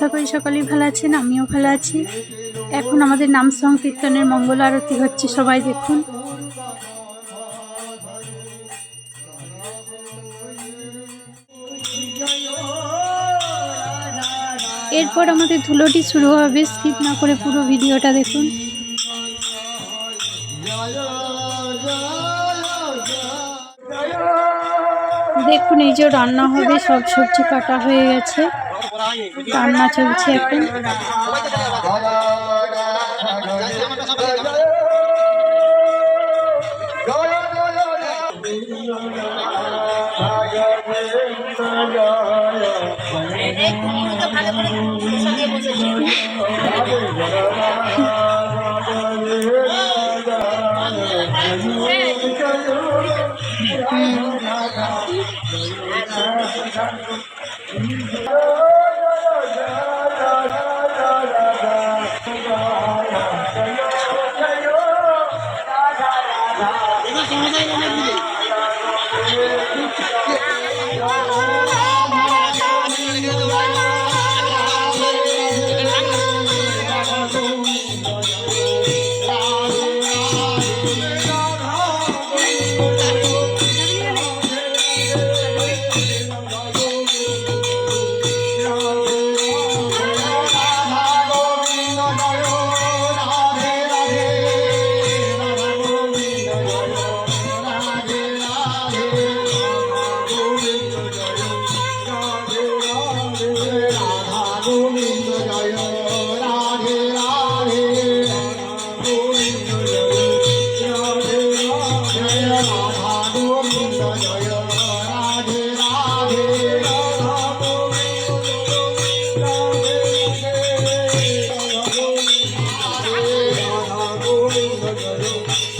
আশা করি সকলেই ভালো আছেন, আমিও ভালো আছি। এখন আমাদের নাম সংকীর্তনের মঙ্গল আরতি হচ্ছে, সবাই দেখুন। এরপর আমাদের ধুলোটি শুরু হবে, স্কিপ না করে পুরো ভিডিওটা দেখুন। দেখুন, এই যে রান্না হবে, সব সবজি কাটা হয়ে গেছে। রান্না চলছে এখন। ভালো করে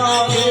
Gracias.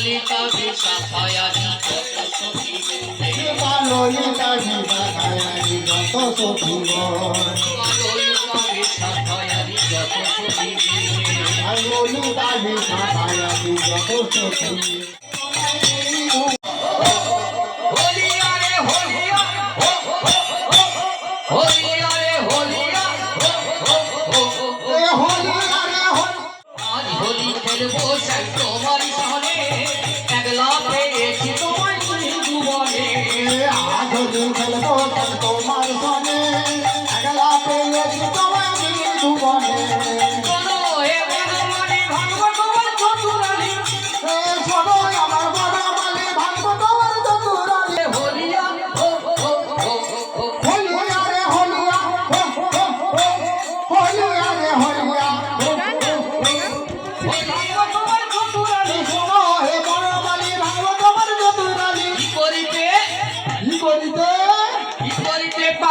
পালনে তবে সাফায়ানি কত সখী পালনে তবে সাফায়ানি যত সখী পালনে তবে সাফায়ানি যত সখী পালনে তবে সাফায়ানি যত সখী ভোগে খেলবো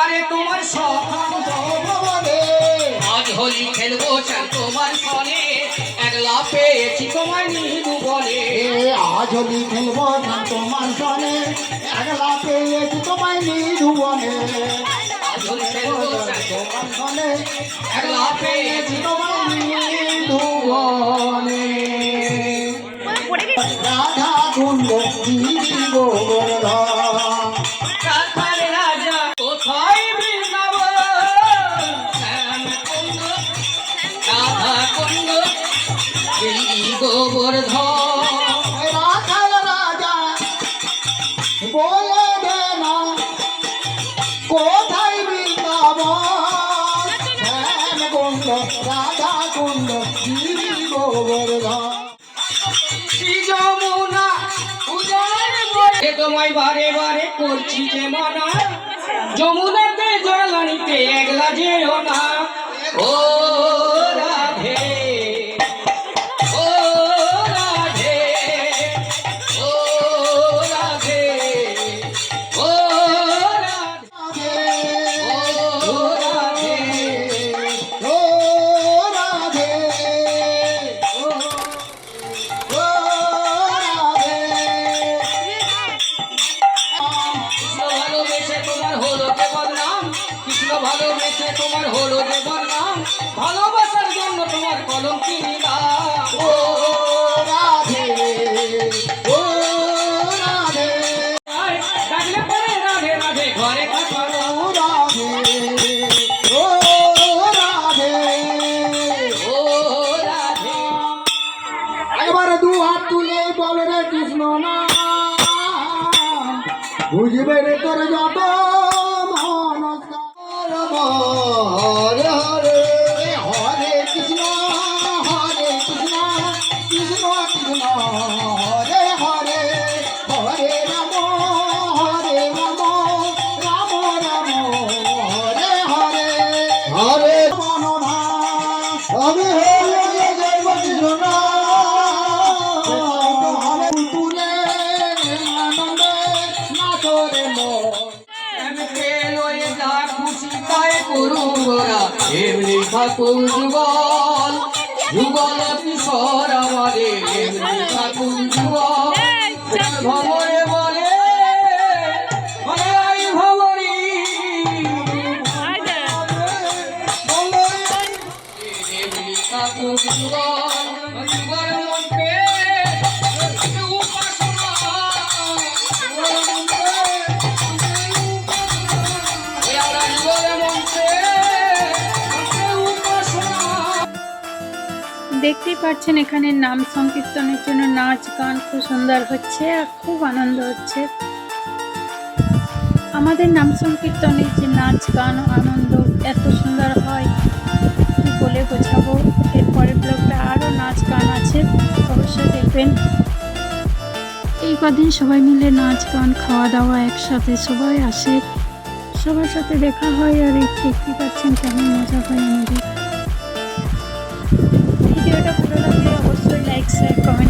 আরে আজ হোলি খেলব চাল তোমার সনে একলা পেয়েছি তোমার নিহিদু বনে। আজ হোলি খেলব চাল তোমার সনে একলা পেয়েছি তোমার নিহিদু বনে। খেলব চাল একলা পেয়েছি তোমার রাধা গুণ গোবিন্দ রাধা কুণ্ড তোমায় বারে বারে করছি যে মানা। যমুনাতে জল আনিতে একলা যেও না। ও বুঝবে রে তোর যত মনস্কার হরে হরে যা খুশি তাই করুন গোরা এমনি ঠাকুর যুগল যুগল কিশোর আমাদের এমনি দেখতেই পাচ্ছেন এখানে নাম সংকীর্তনের জন্য নাচ, গান খুব সুন্দর হচ্ছে আর খুব আনন্দ হচ্ছে। আমাদের নাম সংকীর্তনের যে নাচ, গান আনন্দ এত সুন্দর হয়, কি বলে বোঝাবো? এরপরের ব্লগটা আরও নাচ, গান আছে, অবশ্যই দেখবেন। এই কদিন সবাই মিলে নাচ, গান খাওয়া দাওয়া একসাথে সবাই আসে। সবার সাথে দেখা হয় আর দেখতে পাচ্ছেন কেমন মজা হয় আমাদের। কমেন্ট